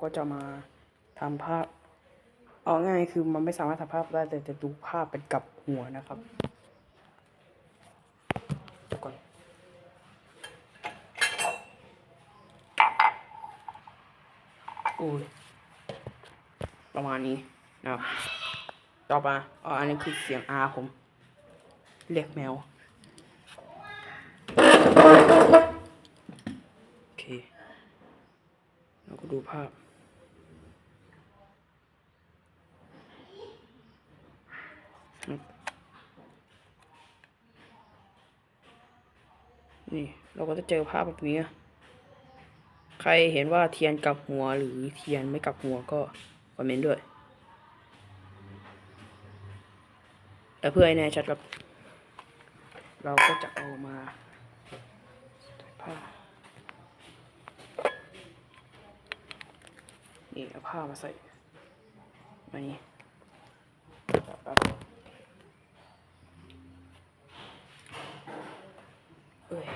ก็จะมาทำภาพ เอาง่ายคือมันไม่สามารถทำภาพได้แต่จะดูภาพเป็นกลับหัวนะครับก่อนโอ้ยประมาณนี้นะต่อมาอ๋ออันนี้คือเสียงอาผม เรียกแมวโอเคเราก็ดูภาพ นี่เราก็จะเจอภาพแบบนี้ ใครเห็นว่าเทียนกับหัวหรือเทียนไม่กับหัวก็คอมเมนต์ด้วย แต่เพื่อให้แน่ชัดครับ เราก็จะเอามาใส่ผ้า นี่เอาผ้ามาใส่มานี่แป๊บ เอ้ย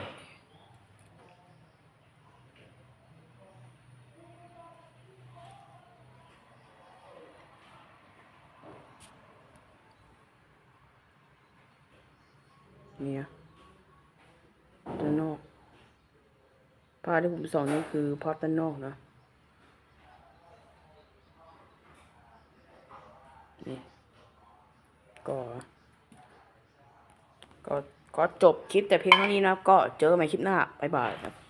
เนี่ยด้านนอกผ้าที่ผมสอนนี่คือภาพด้านนอกนะนี่ก็ก็ ก็จบคลิปแต่เพียงเท่านี้นะครับ ก็เจอกันใหม่คลิปหน้าบ๊ายบายครับ